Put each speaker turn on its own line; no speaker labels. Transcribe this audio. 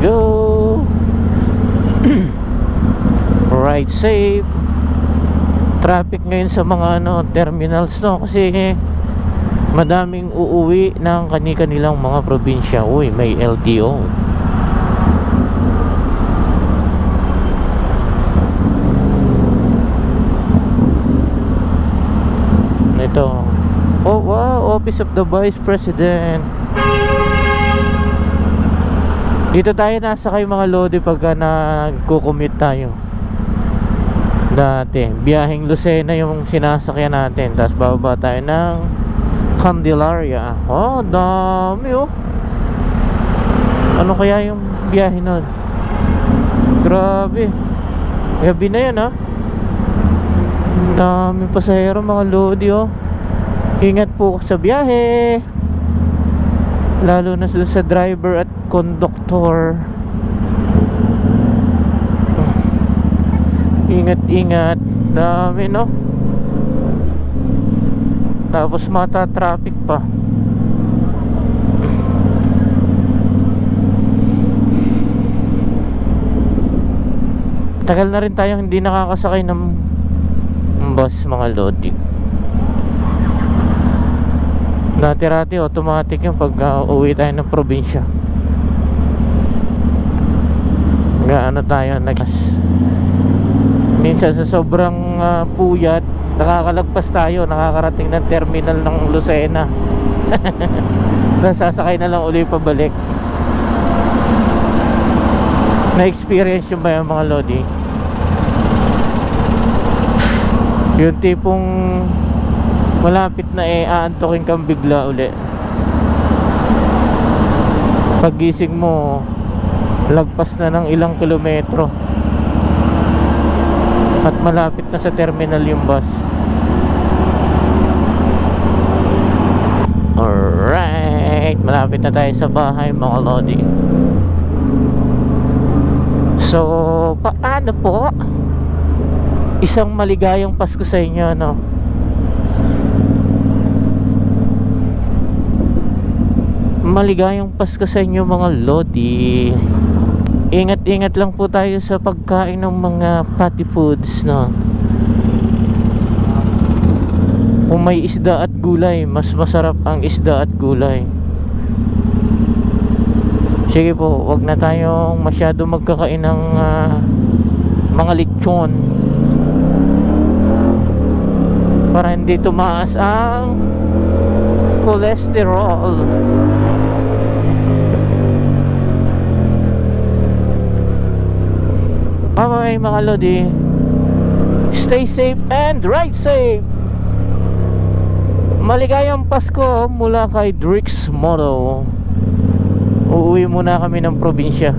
go. Ride safe. Traffic ngayon sa mga ano terminals no? Kasi madaming uuwi ng kani-kanilang mga probinsya. Uy may LTO ito. Oh wow office of the vice president dito tayo nasa kay mga lodi pagka nagko-commute tayo. Dati biyaheng Lucena yung sinasakyan natin. Tapos bababa tayo ng Candelaria. Oh dami oh. Ano kaya yung biyahe nun? Grabe. Gabi na yan ah. Dami pasahero mga lodi oh. Ingat po sa biyahe lalo na sa, driver at conductor. Ingat ingat. Dami no? Tapos mata traffic pa. Tagal na rin tayong hindi nakakasakay ng bus mga lodi dati-rati automatic yung pag uh, uwi tayo ng probinsya. Gaano tayo nag minsan sa sobrang uh, puyat nakakalagpas tayo nakakarating ng terminal ng Lucena. Nasasakay na lang uli pabalik. Na-experience yung ba yung mga lodi yung tipong malapit na eh aantokin kang bigla uli. Pagising mo lagpas na ng ilang kilometro. At malapit na sa terminal yung bus. Alright malapit na tayo sa bahay mga lodi. So paano po? Isang maligayang Pasko sa inyo no maligayang Pasko sa inyo mga lodi. Ingat-ingat lang po tayo sa pagkain ng mga fatty foods no? Kung may isda at gulay mas masarap ang isda at gulay. Sige po wag na tayong masyado magkakain ng ah, mga lechon. Para hindi tumaas ang cholesterol. Bye mga lodi. Stay safe and ride safe. Maligayang Pasko mula kay Drix Moto Uuwi muna kami ng probinsya